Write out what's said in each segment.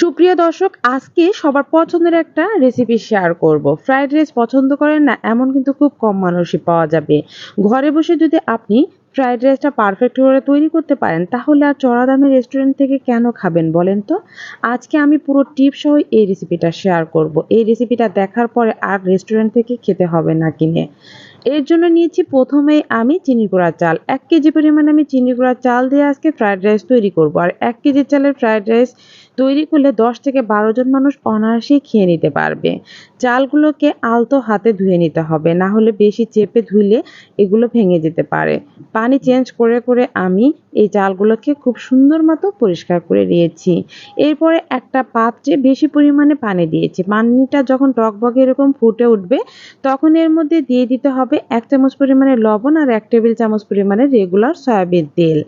সুপ্রিয় দর্শক, আজকে সবার পছন্দের একটা রেসিপি শেয়ার করব। ফ্রাইড রাইস পছন্দ করেন না, এমন কিন্তু খুব কম মানুষই পাওয়া যাবে। ঘরে বসে যদি আপনি ফ্রাইড রাইসটা পারফেক্ট করে তৈরি করতে পারেন, তাহলে আর চড়া দামের রেস্টুরেন্ট থেকে কেন খাবেন বলেন তো? আজকে আমি পুরো টিপ সহ এই রেসিপিটা শেয়ার করব। এই রেসিপিটা দেখার পরে আর রেস্টুরেন্ট থেকে খেতে হবে না কিনে। এর জন্য নিয়েছি প্রথমেই আমি চিনি গুঁড়া চাল। এক কেজি পরিমাণে আমি চিনি গুঁড়া চাল দিয়ে আজকে ফ্রাইড রাইস তৈরি করব। আর এক কেজি চালের ফ্রাইড রাইস তৈরি করলে দশ থেকে বারো জন মানুষ অনায়াসেই খেয়ে নিতে পারবে। চালগুলোকে আলতো হাতে ধুয়ে নিতে হবে, না হলে বেশি চেপে ধুলে এগুলো ভেঙে যেতে পারে। পানি চেঞ্জ করে করে আমি এই চালগুলোকে খুব সুন্দর মতো পরিষ্কার করে নিয়েছি। এরপরে একটা পাত্রে বেশি পরিমাণে পানি দিয়েছি। পানিটা যখন টকবগে এরকম ফুটে উঠবে, তখন এর মধ্যে দিয়ে দিতে হবে এক চামচ পরিমাণে লবণ আর এক টেবিল চামচ পরিমাণে রেগুলার সয়াবিন তেল।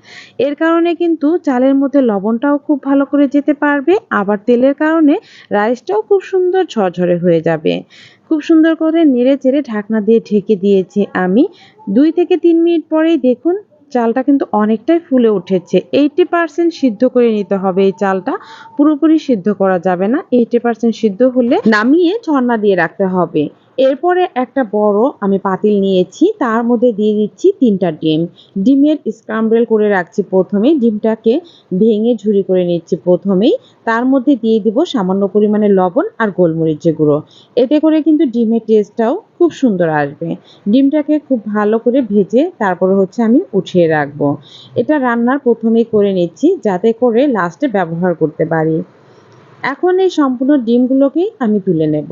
এর কারণে কিন্তু চালের মধ্যে লবণটাও খুব ভালো করে যেতে পারবে আবার তেলের কারণে রাইসটাও খুব সুন্দর ঝরঝরে হয়ে যাবে। খুব সুন্দর করে নেড়ে চেড়ে ঢাকনা দিয়ে ঢেকে দিয়েছি আমি। দুই থেকে তিন মিনিট পরেই দেখুন চালটা কিন্তু অনেকটাই ফুলে উঠেছে। এইটি পার্সেন্ট সিদ্ধ করে নিতে হবে এই চালটা। পুরোপুরি সিদ্ধ করা যাবে না। এইটি পার্সেন্ট সিদ্ধ হলে নামিয়ে ঝর্ণা দিয়ে রাখতে হবে। এরপরে একটা বড় আমি পাতিল নিয়েছি, তার মধ্যে দিয়ে দিচ্ছি তিনটা ডিম। ডিমের স্ক্রাম্বল করে রাখছি প্রথমে, ডিমটাকে ভেঙে ঝুরি করে নিচ্ছি প্রথমেই। তার মধ্যে দিয়ে দিব সামান্য পরিমাণে লবণ আর গোলমরিচের গুঁড়ো। এতে করে কিন্তু ডিমের টেস্টটাও খুব সুন্দর আসবে। ডিমটাকে খুব ভালো করে ভেজে তারপরে হচ্ছে আমি উঠিয়ে রাখব। এটা রান্নার প্রথমেই করে নিচ্ছি, যাতে করে লাস্টে ব্যবহার করতে পারি। এখন এই সম্পূর্ণ ডিমগুলোকেই আমি তুলে নেব।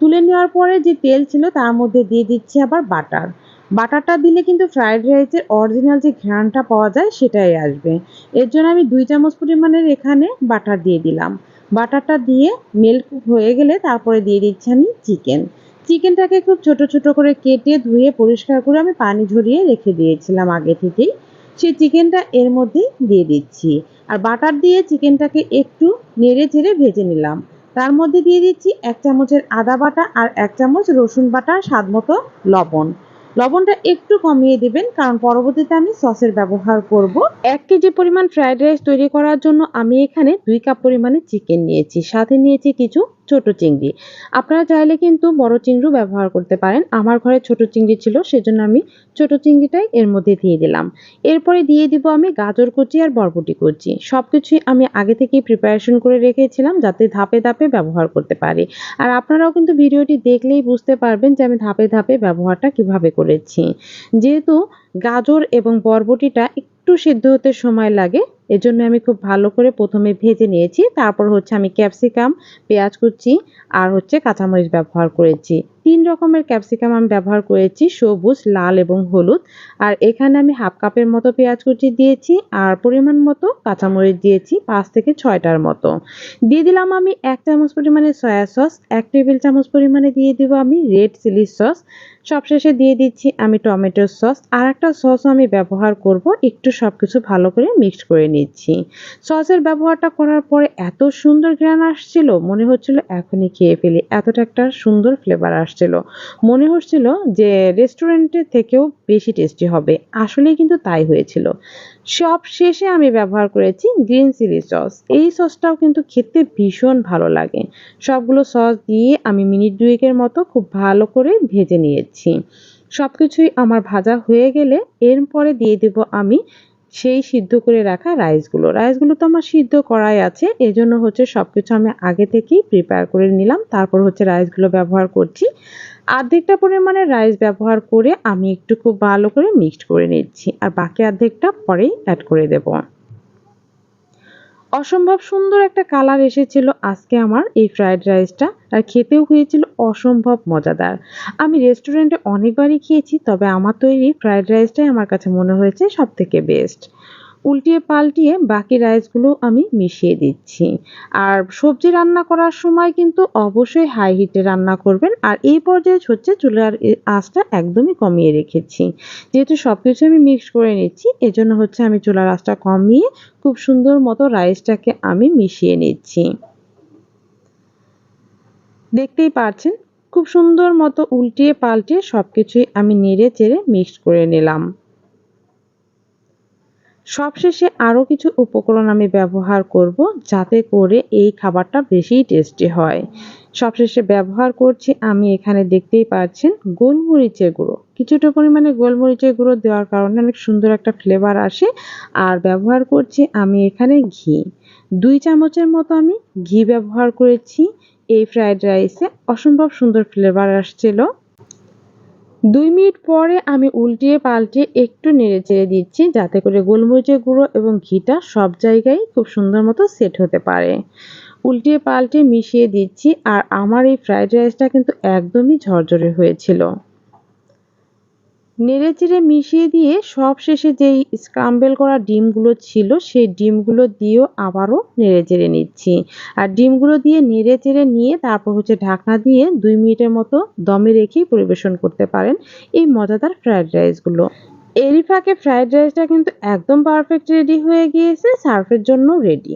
তুলে নেওয়ার পরে যে তেল ছিল তার মধ্যে দিয়ে দিচ্ছি আবার বাটার। বাটারটা দিলে কিন্তু ফ্রাইড রাইসের অরিজিনাল যে ঘ্রাণটা পাওয়া যায় সেটাই আসবে। এর জন্য আমি দুই চামচ পরিমাণের এখানে বাটার দিয়ে দিলাম। বাটারটা দিয়ে মেল্ট হয়ে গেলে তারপরে দিয়ে দিচ্ছি আমি চিকেন চিকেনটাকে খুব ছোট ছোট করে কেটে ধুয়ে পরিষ্কার করে আমি পানি ঝরিয়ে রেখে দিয়েছিলাম আগে থেকেই। সেই চিকেনটা এর মধ্যেই দিয়ে দিচ্ছি। আর বাটার দিয়ে চিকেনটাকে একটু নেড়ে চেড়ে ভেজে নিলাম। তার মধ্যে দিয়ে দিচ্ছি এক চামচের আদা বাটা আর এক চামচ রসুন বাটা, স্বাদ মতো লবণ। লবণটা একটু কমিয়ে দেবেন, কারণ পরবর্তীতে আমি সসের ব্যবহার করব। এক কেজি পরিমাণ ফ্রাইড রাইস তৈরি করার জন্য আমি এখানে দুই কাপ পরিমাণে চিকেন নিয়েছি। সাথে নিয়েছি কিছু ছোট চিংড়ি। আপনারা চাইলে কিন্তু বড় চিংড়িও ব্যবহার করতে পারেন। আমার ঘরে ছোট চিংড়ি ছিল, সেজন্য আমি ছোট চিংড়িটাই এর মধ্যে দিয়ে দিলাম। এরপরে দিয়ে দিব আমি গাজর কুচি আর বরবটি কুচি। সব কিছুই আমি আগে থেকেই প্রিপারেশন করে রেখেছিলাম যাতে ধাপে ধাপে ব্যবহার করতে পারি। আর আপনারাও কিন্তু ভিডিওটি দেখলেই বুঝতে পারবেন যে আমি ধাপে ধাপে ব্যবহারটা কীভাবে করেছি। যেহেতু গাজর এবং বরবটিটা একটু সিদ্ধ হতে সময় লাগে এজন্য আমি খুব ভালো করে প্রথমে ভেজে নিয়েছি, তারপর হচ্ছে আমি ক্যাপসিকাম, পেঁয়াজ কুচি আর হচ্ছে কাঁচামরিচ ব্যবহার করেছি। তিন রকমের ক্যাপসিকাম আমি ব্যবহার করেছি, সবুজ, লাল এবং হলুদ। আর এখানে আমি হাফ কাপের মতো পেঁয়াজ কুচি দিয়েছি আর পরিমাণ মতো কাঁচামরিচ দিয়েছি, পাঁচ থেকে ছয়টার মতো। দিয়ে দিলাম আমি এক চামচ পরিমাণে সয়া সস, এক টেবিল চামচ পরিমাণে দিয়ে দিব আমি রেড চিলি সস। সবশেষে দিয়ে দিচ্ছি আমি টমেটো সস। আর একটা সসও আমি ব্যবহার করব, একটু সব কিছু ভালো করে মিক্সড করে নিচ্ছি সসের ব্যবহারটা করার পরে এত সুন্দর গ্রান আসছিল, মনে হচ্ছিল এখনই খেয়ে ফেলি। এতটা একটা সুন্দর ফ্লেভার আসছিল। মনে হচ্ছিল যে রেস্টুরেন্টের থেকেও বেশি টেস্টি হবে। আসলেই কিন্তু তাই হয়েছিল। সব শেষে আমি ব্যবহার করেছি গ্রিন চিলি সস এই সসটাও কিন্তু খেতে ভীষণ ভালো লাগে। সবগুলো সস দিয়ে আমি মিনিট দুয়েকের মতো খুব ভালো করে ভেজে নিয়েছি। সব কিছুই আমার ভাজা হয়ে গেলে এরপরে দিয়ে দেব আমি সেই সিদ্ধ করে রাখা রাইসগুলো। রাইসগুলো তো আমার সিদ্ধ করাই আছে এই জন্য হচ্ছে সব কিছু আমি আগে থেকেই প্রিপেয়ার করে নিলাম। তারপর হচ্ছে রাইসগুলো ব্যবহার করছি। আর্ধেকটা পরিমাণে রাইস ব্যবহার করে আমি একটু খুব ভালো করে মিক্সড করে নিচ্ছি। আর বাকি অর্ধেকটা পরেই অ্যাড করে দেব। অসম্ভব সুন্দর একটা কালার এসেছিল আজকে আমার এই ফ্রাইড রাইসটা। আর খেতেও হয়েছিল অসম্ভব মজাদার। আমি রেস্টুরেন্টে অনেকবারই খেয়েছি, তবে আমার তৈরি ফ্রাইড রাইসটাই আমার কাছে মনে হয়েছে সব থেকে বেস্ট। উল্টিয়ে পাল্টিয়ে বাকি রাইসগুলো আমি মিশিয়ে দিচ্ছি। আর সবজি রান্না করার সময় কিন্তু অবশ্যই হাই হিটে রান্না করবেন। আর এই পর্যায়ে হচ্ছে চুলার আঁচটা একদমই কমিয়ে রেখেছি। যেহেতু সব কিছু আমি মিক্স করে নিচ্ছি, এজন্য হচ্ছে আমি চুলার আঁচটা কমিয়ে খুব সুন্দর মতো রাইসটাকে আমি মিশিয়ে নিচ্ছি। দেখতেই পাচ্ছেন খুব সুন্দর মতো উল্টিয়ে পাল্টিয়ে সব কিছুই আমি নেড়ে চেড়ে মিক্সড করে নিলাম। সবশেষে আরও কিছু উপকরণ আমি ব্যবহার করব যাতে করে এই খাবারটা বেশি টেস্টি হয়। সবশেষে ব্যবহার করছি আমি এখানে দেখতেই পাচ্ছেন গোলমরিচের গুঁড়ো। কিছুটা পরিমাণে গোলমরিচের গুঁড়ো দেওয়ার কারণে অনেক সুন্দর একটা ফ্লেভার আসে। আর ব্যবহার করছি আমি এখানে ঘি। দুই চামচের মতো আমি ঘি ব্যবহার করেছি। এই ফ্রায়েড রাইসে অসম্ভব সুন্দর ফ্লেভার আসছিল। দুই মিনিট পরে আমি উল্টিয়ে পাল্টে একটু নেড়ে চেড়ে দিচ্ছি, যাতে করে গোলমরিচের গুঁড়ো এবং ঘিটা সব জায়গায় খুব সুন্দর মতো সেট হতে পারে। উল্টিয়ে পাল্টে মিশিয়ে দিচ্ছি, আর আমার এই ফ্রাইড রাইসটা কিন্তু একদমই ঝরঝরে হয়েছিল। নেড়ে চেড়ে মিশিয়ে দিয়ে সব শেষে যেই স্ক্রাম্বেল করা ডিমগুলো ছিল, সেই ডিমগুলো দিয়েও আবারও নেড়ে চেড়ে নিচ্ছি। আর ডিমগুলো দিয়ে নেড়ে চেড়ে নিয়ে তারপর হচ্ছে ঢাকনা দিয়ে দুই মিনিটের মতো দমে রেখেই পরিবেশন করতে পারেন এই মজাদার ফ্রায়েড রাইসগুলো এরই ফাঁকে ফ্রাইড রাইসটা কিন্তু একদম পারফেক্ট রেডি হয়ে গিয়েছে সার্ভের জন্য রেডি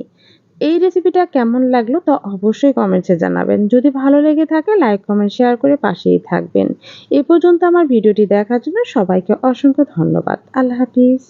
এই রেসিপিটা কেমন লাগল তা অবশ্যই কমেন্টসে জানাবেন। যদি ভালো লেগে থাকে লাইক কমেন্ট শেয়ার করে পাশেই থাকবেন। এ পর্যন্ত আমার ভিডিওটি দেখার জন্য সবাইকে অসংখ্য ধন্যবাদ। আল্লাহ হাফিজ।